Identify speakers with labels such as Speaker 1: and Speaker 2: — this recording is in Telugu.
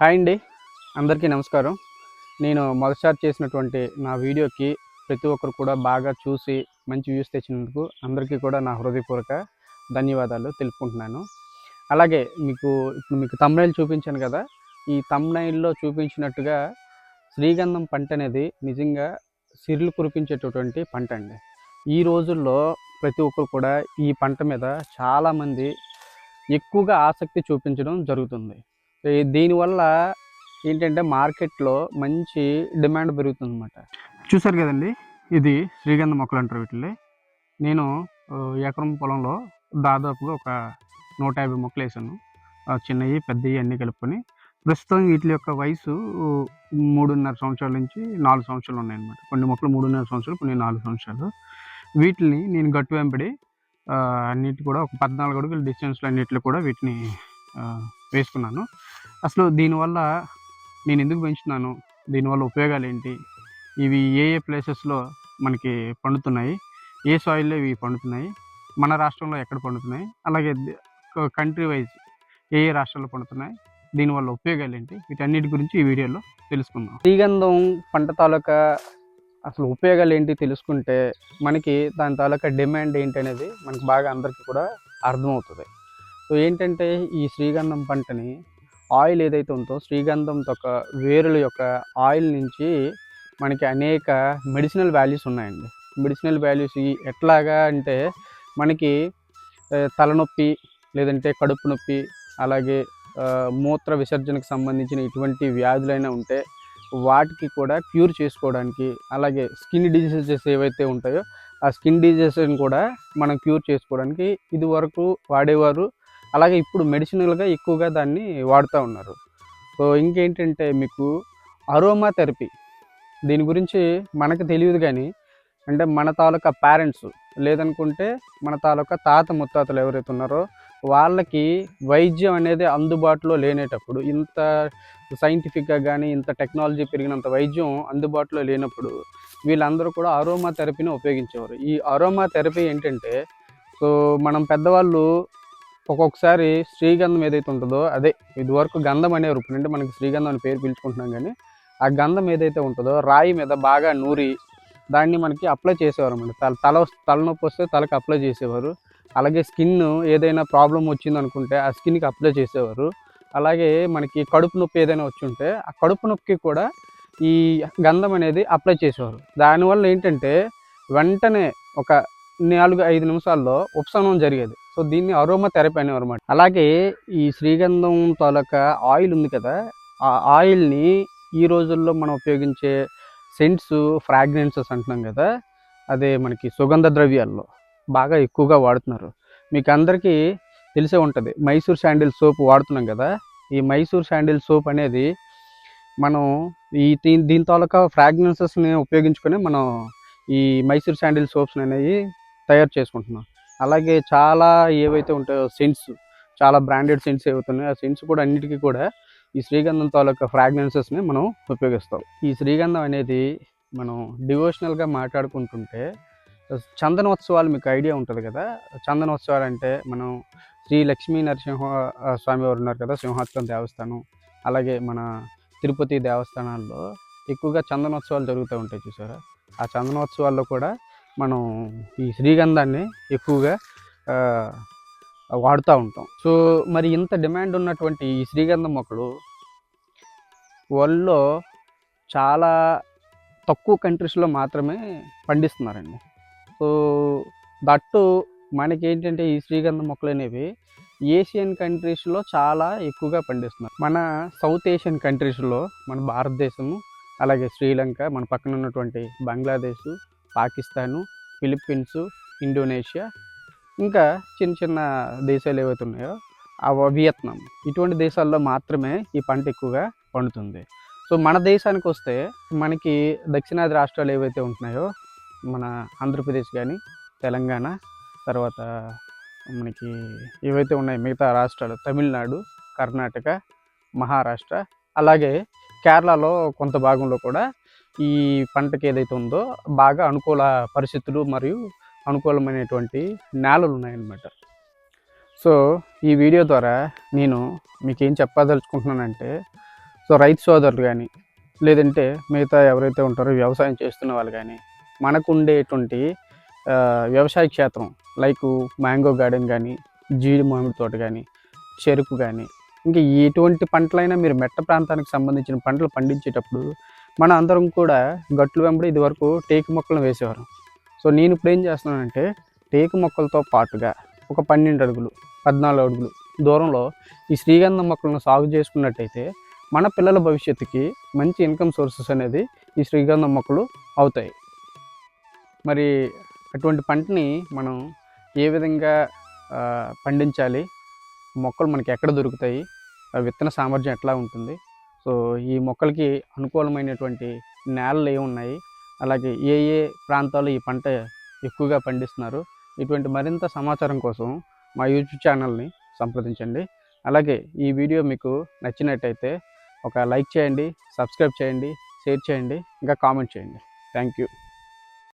Speaker 1: హాయ్ అండి. అందరికీ నమస్కారం. నేను మొదటిసారి చేసినటువంటి నా వీడియోకి ప్రతి ఒక్కరు కూడా బాగా చూసి మంచి వ్యూస్ తెచ్చినందుకు అందరికీ కూడా నా హృదయపూర్వక ధన్యవాదాలు తెలుపుకుంటున్నాను. అలాగే మీకు ఇప్పుడు మీకు తమ్నైల్ చూపించాను కదా ఈ తమ్నైల్లో చూపించినట్టుగా శ్రీగంధం పంట అనేది నిజంగా సిరులు కురిపించేటటువంటి పంట అండి. ఈ రోజుల్లో ప్రతి ఒక్కరు కూడా ఈ పంట మీద చాలామంది ఎక్కువగా ఆసక్తి చూపించడం జరుగుతుంది. దీనివల్ల ఏంటంటే మార్కెట్లో మంచి డిమాండ్ పెరుగుతుంది అనమాట చూసారు కదండి? ఇది శ్రీగంధ మొక్కలు అంటారు వీటిని నేను ఎకరం పొలంలో దాదాపుగా ఒక నూట యాభై మొక్కలు వేసాను. చిన్నవి పెద్దవి అన్నీ కలుపుకొని. ప్రస్తుతం వీటి యొక్క వయసు మూడున్నర సంవత్సరాల నుంచి నాలుగు సంవత్సరాలు ఉన్నాయన్నమాట. కొన్ని మొక్కలు మూడున్నర సంవత్సరాలు కొన్ని నాలుగు సంవత్సరాలు. వీటిని నేను గట్టు వెంపడి అన్నిటి కూడా ఒక పద్నాలుగు అడుగుల డిస్టెన్స్లో అన్నిటిలో కూడా వీటిని వేసుకున్నాను. అసలు దీనివల్ల నేను ఎందుకు పెంచుతున్నాను? దీనివల్ల ఉపయోగాలు ఏంటి ఇవి ఏ ఏ ప్లేసెస్లో మనకి పండుతున్నాయి? ఏ సాయిల్లో ఇవి పండుతున్నాయి? మన రాష్ట్రంలో ఎక్కడ పండుతున్నాయి? అలాగే కంట్రీ వైజ్ ఏ ఏ రాష్ట్రాల్లో పండుతున్నాయి? దీనివల్ల ఉపయోగాలు ఏంటి వీటన్నిటి గురించి ఈ వీడియోలో తెలుసుకుందాం. శ్రీగంధం పంట తాలూకా అసలు ఉపయోగాలు ఏంటి తెలుసుకుంటే మనకి దాని తాలూకా డిమాండ్ ఏంటి అనేది మనకి బాగా అందరికీ కూడా అర్థమవుతుంది. సో ఏంటంటే ఈ శ్రీగంధం పంటని ఆయిల్ ఏదైతే ఉందో శ్రీగంధం యొక్క వేరుల యొక్క ఆయిల్ నుంచి మనకి అనేక మెడిసినల్ వాల్యూస్ ఉన్నాయండి. మెడిసినల్ వాల్యూస్ ఎట్లాగా అంటే మనకి తలనొప్పి లేదంటే కడుపు నొప్పి అలాగే మూత్ర విసర్జనకు సంబంధించిన ఇటువంటి వ్యాధులైనా ఉంటే వాటికి కూడా క్యూర్ చేసుకోవడానికి అలాగే స్కిన్ డిజీజెస్ ఏవైతే ఉంటాయో ఆ స్కిన్ డిజీజెస్ని కూడా మనం క్యూర్ చేసుకోవడానికి ఇది వరకు వాడేవారు అలాగే ఇప్పుడు మెడిసినల్గా ఎక్కువగా దాన్ని వాడుతూ ఉన్నారు. సో ఇంకేంటంటే మీకు అరోమా థెరపీ దీని గురించి మనకు తెలియదు కానీ అంటే మన తాలూకా పేరెంట్స్ లేదనుకుంటే మన తాలూకా తాత ముత్తాతలు ఎవరైతే ఉన్నారో వాళ్ళకి వైద్యం అనేది అందుబాటులో లేనేటప్పుడు ఇంత సైంటిఫిక్గా కానీ ఇంత టెక్నాలజీ పెరిగినంత వైద్యం అందుబాటులో లేనప్పుడు వీళ్ళందరూ కూడా అరోమా థెరపీని ఉపయోగించేవారు. ఈ అరోమా థెరపీ ఏంటంటే సో మనం పెద్దవాళ్ళు ఒక్కొక్కసారి శ్రీగంధం ఏదైతే ఉంటుందో అదే ఇదివరకు గంధం అనేవారు ఇప్పుడు అంటే మనకి శ్రీగంధం అని పేరు పిలుచుకుంటున్నాం కానీ ఆ గంధం ఏదైతే ఉంటుందో రాయి మీద బాగా నూరి దాన్ని మనకి అప్లై చేసేవారు అన్నమాట తల తల తలనొప్పి వస్తే తలకు అప్లై చేసేవారు. అలాగే స్కిన్ ఏదైనా ప్రాబ్లం వచ్చింది అనుకుంటే ఆ స్కిన్కి అప్లై చేసేవారు. అలాగే మనకి కడుపు నొప్పి ఏదైనా వచ్చి ఉంటే ఆ కడుపు నొప్పికి కూడా ఈ గంధం అనేది అప్లై చేసేవారు. దానివల్ల ఏంటంటే వెంటనే ఒక నాలుగు ఐదు నిమిషాల్లో ఉపశమనం జరిగేది. సో దీన్ని అరోమా థెరపీ అనేవారు అలాగే ఈ శ్రీగంధం తాలూకా ఆయిల్ ఉంది కదా ఆ ఆయిల్ని ఈ రోజుల్లో మనం ఉపయోగించే సెంట్స్ ఫ్రాగ్రెన్సెస్ అంటున్నాం కదా అదే మనకి సుగంధ ద్రవ్యాల్లో బాగా ఎక్కువగా వాడుతున్నారు. మీకు అందరికీ తెలిసే ఉంటుంది మైసూర్ శాండిల్ సోప్ వాడుతున్నాం కదా ఈ మైసూర్ శాండిల్ సోప్ అనేది మనం ఈ దీని దీని తాలూకా ఫ్రాగ్రెన్సెస్ని ఉపయోగించుకొని మనం ఈ మైసూర్ శాండిల్ సోప్స్ అనేవి తయారు చేసుకుంటున్నాం. అలాగే చాలా ఏవైతే ఉంటాయో సెంట్స్ చాలా బ్రాండెడ్ సెంట్స్ ఏవైతున్నాయో ఆ సెంట్స్ కూడా అన్నిటికీ కూడా ఈ శ్రీగంధం తాలూకా ఫ్రాగ్రెన్సెస్ని మనం ఉపయోగిస్తాం. ఈ శ్రీగంధం అనేది మనం డివోషనల్గా మాట్లాడుకుంటుంటే చందనోత్సవాలు మీకు ఐడియా ఉంటుంది కదా? చందనోత్సవాలు అంటే మనం శ్రీ లక్ష్మీ నరసింహ స్వామి వారు ఉన్నారు కదా సింహాచలం దేవస్థానం అలాగే మన తిరుపతి దేవస్థానాల్లో ఎక్కువగా చందనోత్సవాలు జరుగుతూ ఉంటాయి చూసారా? ఆ చందనోత్సవాల్లో కూడా మనం ఈ శ్రీగంధాన్ని ఎక్కువగా వాడుతూ ఉంటాం. సో మరి ఇంత డిమాండ్ ఉన్నటువంటి ఈ శ్రీగంధం మొక్కలు వరల్డ్లో చాలా తక్కువ కంట్రీస్లో మాత్రమే పండిస్తున్నారండి. సో దట్టు మనకి ఏంటంటే ఈ శ్రీగంధం మొక్కలు అనేవి ఏషియన్ కంట్రీస్లో చాలా ఎక్కువగా పండిస్తున్నారు. మన సౌత్ ఏషియన్ కంట్రీస్లో మన భారతదేశము అలాగే శ్రీలంక మన పక్కన ఉన్నటువంటి బంగ్లాదేశ్ పాకిస్తాను ఫిలిప్పీన్స్ ఇండోనేషియా ఇంకా చిన్న చిన్న దేశాలు ఏవైతే ఉన్నాయో ఆ వియత్నాం. ఇటువంటి దేశాల్లో మాత్రమే ఈ పంట ఎక్కువగా పండుతుంది. సో మన దేశానికి వస్తే మనకి దక్షిణాది రాష్ట్రాలు ఏవైతే ఉంటున్నాయో మన ఆంధ్రప్రదేశ్ కానీ తెలంగాణ తర్వాత మనకి ఏవైతే ఉన్నాయి మిగతా రాష్ట్రాలు తమిళనాడు కర్ణాటక మహారాష్ట్ర అలాగే కేరళలో కొంత భాగంలో కూడా ఈ పంటకి ఏదైతే ఉందో బాగా అనుకూల పరిస్థితులు మరియు అనుకూలమైనటువంటి నేలలు ఉన్నాయన్నమాట. సో ఈ వీడియో ద్వారా నేను మీకు ఏం చెప్పదలుచుకుంటున్నానంటే సో రైతు సోదరులు కానీ లేదంటే మిగతా ఎవరైతే ఉంటారో వ్యవసాయం చేస్తున్న వాళ్ళు కానీ మనకు ఉండేటువంటి వ్యవసాయ క్షేత్రం లైక్ మ్యాంగో గార్డెన్ కానీ జీడి మామిడి తోట కానీ చెరుకు కానీ ఇంకా ఎటువంటి పంటలైనా మీరు మెట్ట ప్రాంతానికి సంబంధించిన పంటలు పండించేటప్పుడు మన అందరం కూడా గట్లు వెంబడి ఇది వరకు టేకు మొక్కలను వేసేవారు. సో నేను ఇప్పుడు ఏం చేస్తున్నానంటే టేకు మొక్కలతో పాటుగా ఒక పన్నెండు అడుగులు పద్నాలుగు అడుగులు దూరంలో ఈ శ్రీగంధం మొక్కలను సాగు చేసుకున్నట్టయితే మన పిల్లల భవిష్యత్తుకి మంచి ఇన్కమ్ సోర్సెస్ అనేది ఈ శ్రీగంధం మొక్కలు అవుతాయి. మరి అటువంటి పంటని మనం ఏ విధంగా పండించాలి? మొక్కలు మనకి ఎక్కడ దొరుకుతాయి? విత్తన సామర్థ్యం ఎట్లా ఉంటుంది? సో ఈ మొక్కలకి అనుకూలమైనటువంటి నేలలు ఏ ఉన్నాయి? అలాగే ఏ ఏ ప్రాంతాల్లో ఈ పంట ఎక్కువగా పండిస్తున్నారు? ఇటువంటి మరింత సమాచారం కోసం మా యూట్యూబ్ ఛానల్ని సంప్రదించండి. అలాగే ఈ వీడియో మీకు నచ్చినట్టయితే ఒక లైక్ చేయండి సబ్స్క్రైబ్ చేయండి షేర్ చేయండి ఇంకా కామెంట్ చేయండి. Thank you.